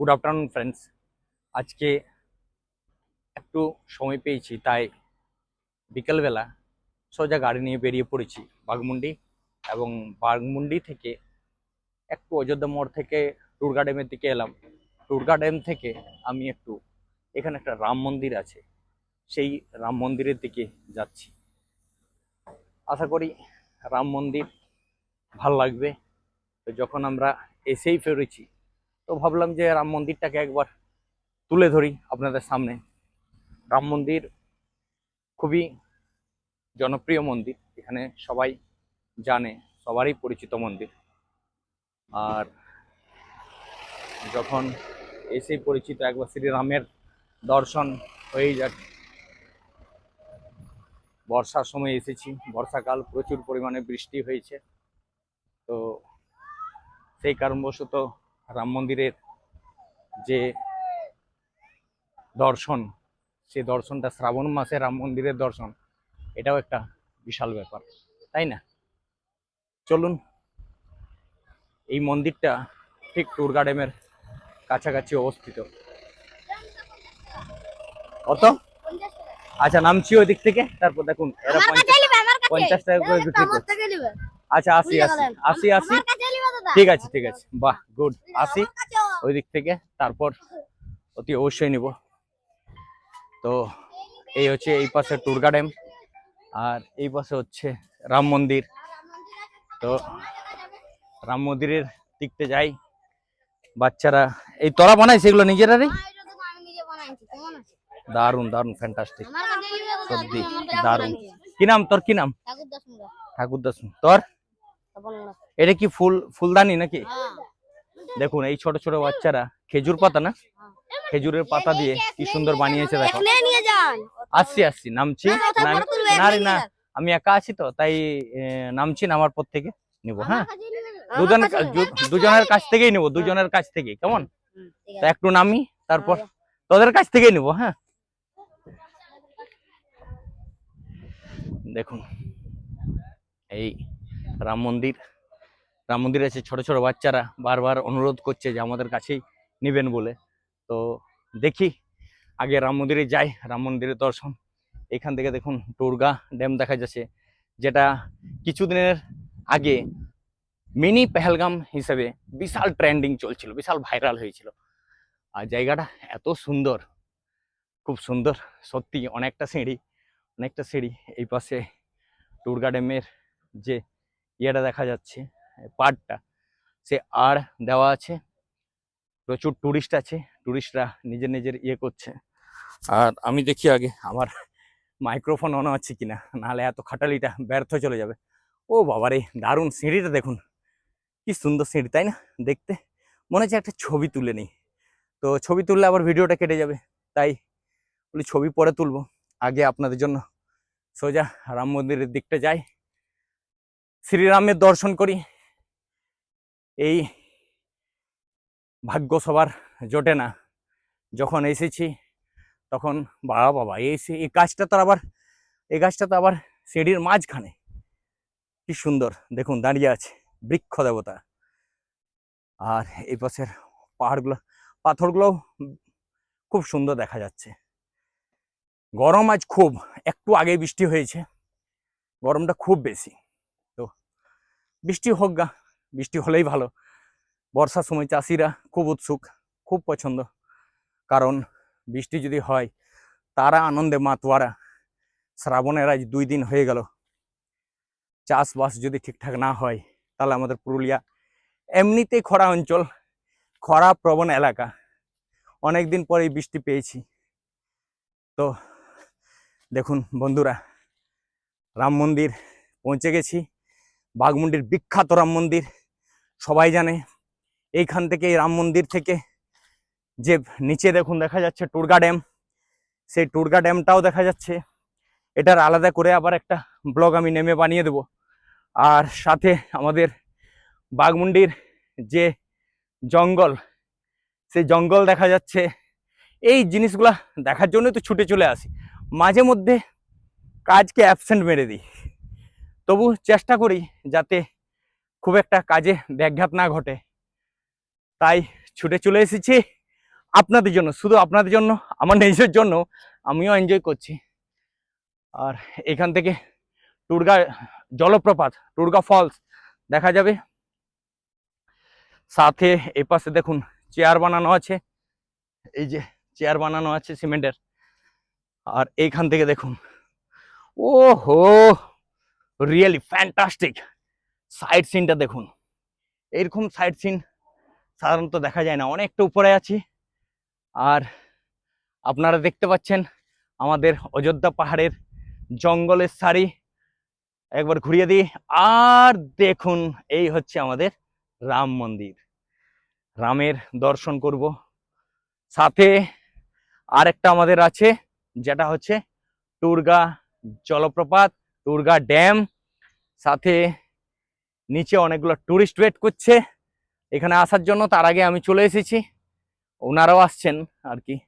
Good afternoon friends আজকে একটু সময় পেয়েছি, তাই বিকেলবেলা সোজা গাড়ি নিয়ে বেরিয়ে পড়েছি বাঘমুন্ডি এবং বাঘমুন্ডি থেকে একটু অযোধ্যা মোড় থেকে টুরগা ড্যামের দিকে এলাম। টুরগা ড্যাম থেকে আমি একটু, এখানে একটা রাম মন্দির আছে, সেই রাম মন্দিরের দিকে যাচ্ছি। আশা করি রাম মন্দির ভালো লাগবে। তো যখন আমরা এসেই ফেরেছি তো ভাবলাম যে রাম মন্দিরটাকে একবার তুলে ধরি আপনাদের সামনে। রাম মন্দির খুবই জনপ্রিয় মন্দির, এখানে সবাই জানে, সবারই পরিচিত মন্দির। আর যখন এসেই পরিচিত একবার শ্রীরামের দর্শন হয়েই যাক, বর্ষার সময় এসেছি, বর্ষাকাল প্রচুর পরিমাণে বৃষ্টি হয়েছে। তো সেই কারণবশত রাম মন্দিরের যে দর্শন সেই দর্শনটা শ্রাবণ মাসে রাম মন্দিরের দর্শন এটাও একটা বিশাল ব্যাপার তাই না? চলুন এই মন্দিরটা ঠিক টুরগা ড্যামের কাছাকাছি অবস্থিত। কত? আচ্ছা নামছি ওই দিক থেকে তারপর দেখুন এরা পঞ্চাশ টাকা করে বিক্রি করছে। আচ্ছা আশি বুঝে আশি গেলেন। ঠিক আছে ঠিক আছে। বাহ গুড আসি ওই দিক থেকে তারপর অতি অবশ্যই নিব। তো এই হচ্ছে এই পাশে টুরগা ড্যাম আর এই পাশে হচ্ছে রাম মন্দির। তো রাম মন্দিরের দিকতে যাই। বাচ্চারা এই তোরা বানাই সেগুলো নিজেরারই দারুণ দারুণ ফ্যান্টাস্টিক সত্যি দারুণ কি নাম? তোর কি নাম? ঠাকুর দাস তোর? এটা কি ফুল ফুলদানি নাকি? হ্যাঁ। দেখুন এই ছোট ছোট বাচ্চারা খেজুর পাতা না? খেজুরের পাতা দিয়ে কি সুন্দর বানিয়েছে দেখো। আসছি আসছি নামছি। না, তুলবে, না রে না আমি একা আছি তো তাই নামছি নামার পর থেকে নিব হ্যাঁ। দুজন দুজনের কাছ থেকেই নিব দুজনের কাছ থেকে কেমন? তো। একটু নামি তারপর আচ্ছা। তোদের কাছ থেকেই নিব হ্যাঁ? দেখুন এই রাম মন্দির রাম মন্দির আছে ছোট ছোট বাচ্চারা বারবার অনুরোধ করছে যে আমাদের কাছেই নেবেন বলে। তো দেখি, আগে রাম মন্দিরে যাই, রাম মন্দিরের দর্শন। এখান থেকে দেখুন দুর্গা ড্যাম দেখা যাচ্ছে, যেটা কিছুদিনের আগে মিনি পেহেলগাম হিসেবে বিশাল ট্রেন্ডিং চলছিল, বিশাল ভাইরাল হয়েছিল। আর জায়গাটা এত সুন্দর, খুব সুন্দর, সত্যি অনেকটা সিঁড়ি অনেকটা সিঁড়ি এই পাশে দুর্গা ড্যামের যে ইয়েটা দেখা যাচ্ছে। পাড়টা সে আর দেওয়া আছে। প্রচুর টুরিস্ট আছে। টুরিস্টরা নিজের নিজের ইয়ে করছে। আর আমি দেখি আগে আমার মাইক্রোফোন অন আছে কিনা। নাহলে এত খাটালিটা ব্যর্থ চলে যাবে। ও বাবারে, দারুণ সিঁড়িটা দেখুন। কি সুন্দর সিঁড়ি, তাই না? দেখতে। মনে হচ্ছে একটা ছবি তুলে নিই। তো ছবি তুললে আবার ভিডিওটা কেটে যাবে। তাই বলি ছবি পরে তুলবো। আগে আপনাদের জন্য সোজা রাম মন্দিরের দিকটা যাই। শ্রীরামের দর্শন করি। এই ভাগ্য সবার জোটে না। যখন এসেছি তখন বাবা বাবা এই সে- এই গাছটা তো আবার, এই গাছটা তো আবার সিঁড়ির মাঝখানে। কি সুন্দর, দেখুন দাঁড়িয়ে আছে বৃক্ষ দেবতা। আর এই পাশের পাহাড়গুলো, পাথরগুলোও খুব সুন্দর দেখা যাচ্ছে। গরম আজ খুব, একটু আগে বৃষ্টি হয়েছে। গরমটা খুব বেশি। তো বৃষ্টি হোক গা বৃষ্টি হলেই ভালো। বর্ষার সময় চাষিরা খুব উৎসুক, খুব পছন্দ। কারণ বৃষ্টি যদি হয়, তারা আনন্দে মাতোয়ারা। শ্রাবণের আজ দুই দিন হয়ে গেল। চাষবাস যদি ঠিকঠাক না হয়, তাহলে আমাদের পুরুলিয়া এমনিতেই খরা অঞ্চল, খরা প্রবণ এলাকা। অনেক দিন পরে বৃষ্টি পেয়েছি। তো দেখুন বন্ধুরা, রাম মন্দির পৌঁছে গেছি। বাঘমুন্ডির বিখ্যাত রাম মন্দির। সবাই জানে, এইখান থেকে রাম মন্দির থেকে, যে নিচে দেখুন দেখা যাচ্ছে টুরগা ড্যাম, সেই টুরগা ড্যামটাও দেখা যাচ্ছে। এটার আলাদা করে আবার একটা ব্লগ আমি নেমে বানিয়ে দেব। আর সাথে আমাদের বাঘমুন্ডির যে জঙ্গল, সেই জঙ্গল দেখা যাচ্ছে। এই জিনিসগুলা দেখার জন্যই তো ছুটে চলে আসি। মাঝে মধ্যে কাজকে অ্যাবসেন্ট মেরে দিই। তবু চেষ্টা করি যাতে খুব একটা কাজে ব্যাঘাত না ঘটে। তাই ছুটে চলে এসেছি আপনাদের জন্য, শুধু আপনাদের জন্য, আমার নিজের জন্য আমিও এনজয় করছি। আর এখান থেকে টুরগা জলপ্রপাত টুরগা ফলস দেখা যাবে। সাথে এই পাশে দেখুন চেয়ার বানানো আছে। এই যে চেয়ার বানানো আছে সিমেন্টের। আর এইখান থেকে দেখুন ও হো রিয়েলি ফ্যান্টাস্টিক সাইড সিনটা দেখুন। এরকম সাইড সিন সাধারণত দেখা যায় না। অনেকটা উপরে আছি। আর আপনারা দেখতে পাচ্ছেন আমাদের অযোধ্যা পাহাড়ের জঙ্গলের সারি। একবার ঘুরিয়ে দিই। আর দেখুন, এই হচ্ছে আমাদের রাম মন্দির। রামের দর্শন করব। সাথে আরেকটা আমাদের আছে, যেটা হচ্ছে টুরগা জলপ্রপাত টুরগা ড্যাম। সাথে নিচে অনেকগুলো টুরিস্ট ওয়েট করছে। এখানে আসার জন্য তার আগে আমি চলে এসেছি। ওনারাও আসছেন আর কি।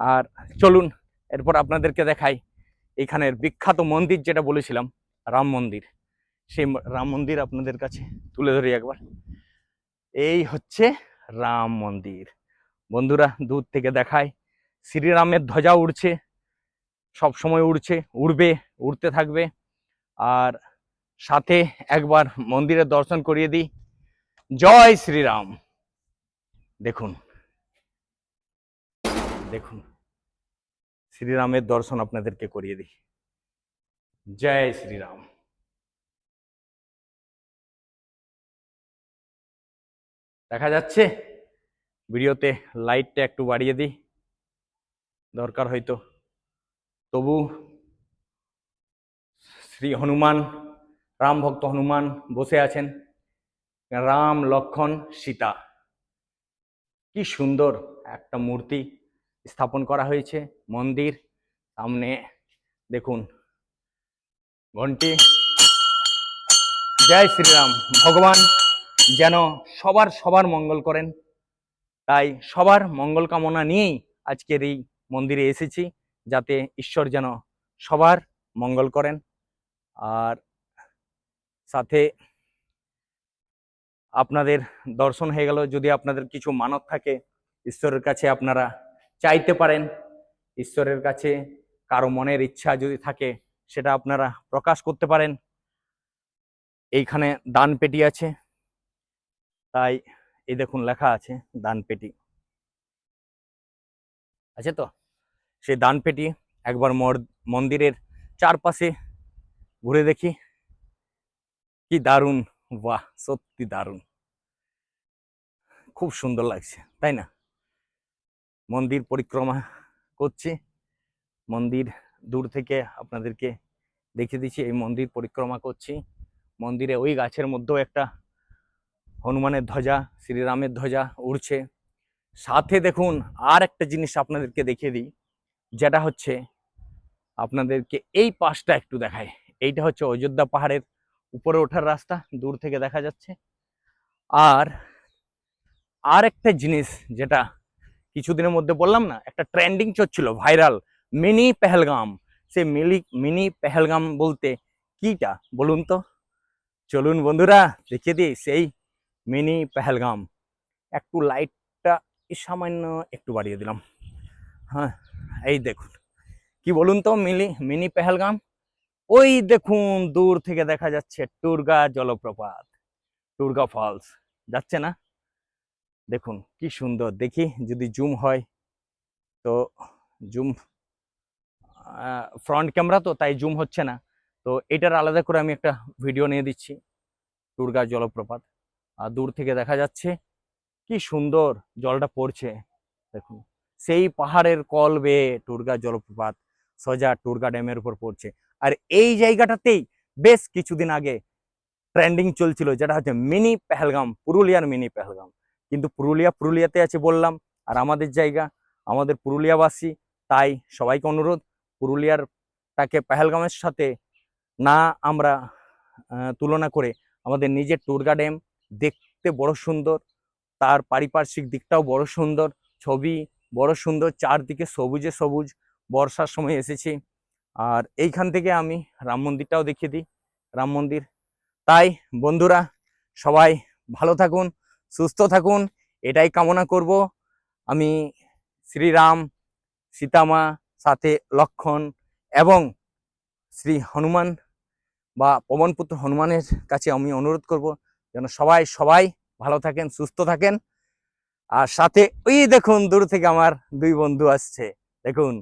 আর চলুন, এরপর আপনাদেরকে দেখাই এখানের বিখ্যাত মন্দির যেটা বলেছিলাম, রাম মন্দির। সেই রাম মন্দির আপনাদের কাছে তুলে ধরি একবার। এই হচ্ছে রাম মন্দির। বন্ধুরা, দূর থেকে দেখায়। শ্রীরামের ধ্বজা উড়ছে সব সময় উড়ছে, উড়বে, উড়তে থাকবে। আর সাথে একবার মন্দিরের দর্শন করিয়ে দিই। জয় শ্রীরাম। দেখুন। দেখুন। শ্রীরামের দর্শন আপনাদেরকে করিয়ে দিই। জয় শ্রীরাম। দেখা যাচ্ছে। ভিডিওতে লাইটটা একটু বাড়িয়ে দিই। দরকার হয়তো। তবু শ্রী হনুমান রাম ভক্ত হনুমান বসে আছেন। রাম লক্ষণ সীতা। কি সুন্দর একটা মূর্তি স্থাপন করা হয়েছে মন্দির সামনে। দেখুন, ঘন্টি। জয় শ্রীরাম, ভগবান যেন সবার সবার মঙ্গল করেন। তাই সবার মঙ্গল কামনা নিয়েই আজকের এই মন্দিরে এসেছি, যাতে ঈশ্বর যেন সবার মঙ্গল করেন। আর সাথে আপনাদের দর্শন হয়ে গেল। যদি আপনাদের কিছু মানত থাকে, ঈশ্বরের কাছে আপনারা চাইতে পারেন। ঈশ্বরের কাছে কারও মনের ইচ্ছা যদি থাকে, সেটা আপনারা প্রকাশ করতে পারেন। এইখানে দান পেটি আছে। তাই এই দেখুন লেখা আছে দান পেটি আছে তো? সেই দান পেটি একবার মন্দিরের চারপাশে ঘুরে দেখি। কি দারুণ, বাহ, সত্যি দারুণ। খুব সুন্দর লাগছে, তাই না? মন্দির পরিক্রমা করছি, মন্দির দূর থেকে আপনাদেরকে দেখিয়ে দিচ্ছি, এই মন্দির পরিক্রমা করছি। মন্দিরে ওই গাছের মধ্যেও একটা হনুমানের ধ্বজা, শ্রীরামের ধ্বজা উড়ছে। সাথে দেখুন আর একটা জিনিস আপনাদেরকে দেখিয়ে দিই, যেটা হচ্ছে, আপনাদেরকে এই পাশটা একটু দেখায় এইটা হচ্ছে অযোধ্যা পাহাড়ের উপরে ওঠার রাস্তা দূর থেকে দেখা যাচ্ছে। আর আর একটা জিনিস যেটা কিছুদিনের মধ্যে বললাম না, একটা ট্রেন্ডিং চলছিল ভাইরাল মিনি পেহেলগাম। সে মিলি, মিনি পেহেলগাম বলতে কিটা বলুন তো? চলুন বন্ধুরা, দেখিয়ে দিই সেই মিনি পেহেলগাম। একটু লাইটটা সামান্য একটু বাড়িয়ে দিলাম। হ্যাঁ এই দেখুন। কি বলুন তো মিলি, মিনি পেহেলগাম? ওই দেখুন, দূর থেকে দেখা যাচ্ছে টুরগা জলপ্রপাত টুরগা ফলস যাচ্ছে না? দেখুন, কি সুন্দর, দেখি যদি জুম হয়, তো জুম ফ্রন্ট ক্যামেরা তো, তাই জুম হচ্ছে না, তো এটার আলাদা করে আমি একটা ভিডিও নিয়ে দিচ্ছি টুরগা জলপ্রপাত, আর দূর থেকে দেখা যাচ্ছে, কি সুন্দর জলটা পড়ছে, দেখুন, সেই পাহাড়ের কল বেয়ে টুরগা জলপ্রপাত, সোজা টুরগা ড্যামের উপর পড়ছে আর এই জায়গাটাতেই বেশ কিছুদিন আগে ট্রেন্ডিং চলছিল, যেটা হচ্ছে মিনি পেহেলগাম, পুরুলিয়ার মিনি পেহেলগাম। কিন্তু পুরুলিয়া পুরুলিয়াতে আছে বললাম, আর আমাদের জায়গা, আমাদের পুরুলিয়াবাসী, তাই সবাইকে অনুরোধ, পুরুলিয়ার তাকে পেহেলগামের সাথে না আমরা তুলনা করে আমাদের নিজের টুরগা ড্যাম দেখতে বড় সুন্দর, তার পারিপার্শ্বিক দিকটাও বড় সুন্দর, ছবি বড় সুন্দর, চারদিকে সবুজে সবুজ, বর্ষার সময় এসেছি। আর এইখান থেকে আমি রাম মন্দিরটাও দেখিয়ে দিই, রাম মন্দির। তাই বন্ধুরা, সবাই ভালো থাকুন, সুস্থ থাকুন, এটাই কামনা করব। আমি শ্রীরাম, সীতামা, সাথে লক্ষণ এবং শ্রী হনুমান বা পবনপুত্র হনুমানের কাছে আমি অনুরোধ করব যেন সবাই সবাই ভালো থাকেন, সুস্থ থাকেন। আর সাথে ওই দেখুন, দূর থেকে আমার দুই বন্ধু আসছে। দেখুন,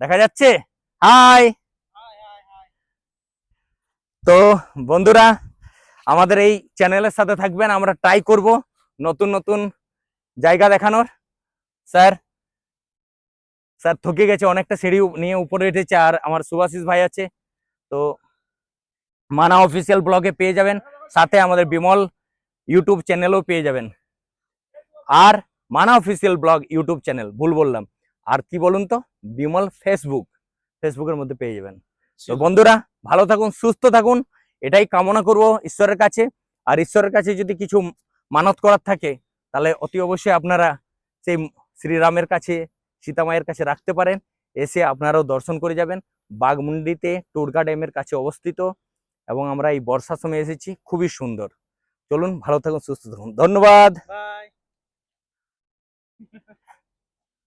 দেখা যাচ্ছে? হাই! তো বন্ধুরা, আমাদের এই চ্যানেলের সাথে থাকবেন, আমরা ট্রাই করব নতুন নতুন জায়গা দেখানোর। স্যার স্যার থকে গেছে, অনেকটা সিঁড়ি নিয়ে উপরে উঠেছে, আর আমার সুভাশিস ভাই আছে। তো মানা অফিসিয়াল ব্লগে পেয়ে যাবেন, সাথে আমাদের বিমল ইউটিউব চ্যানেলও পেয়ে যাবেন। আর মানা অফিসিয়াল ব্লগ ইউটিউব চ্যানেল ভুল বললাম। আর কি বলুন তো? বিমল ফেসবুক ফেসবুকের মধ্যে পেয়ে যাবেন। তো বন্ধুরা, ভালো থাকুন, সুস্থ থাকুন। এটাই কামনা করব ঈশ্বরের কাছে। আর ঈশ্বরের কাছে যদি কিছু মানত করার থাকে, তাহলে অতি অবশ্যই আপনারা সেই শ্রীরামের কাছে, সীতামায়ের কাছে রাখতে পারেন। এসে আপনারাও দর্শন করে যাবেন। বাগমুন্ডিতে টুরগা ড্যামের কাছে অবস্থিত এবং আমরা এই বর্ষার সময় এসেছি। খুবই সুন্দর। চলুন, ভালো থাকুন, সুস্থ থাকুন। ধন্যবাদ।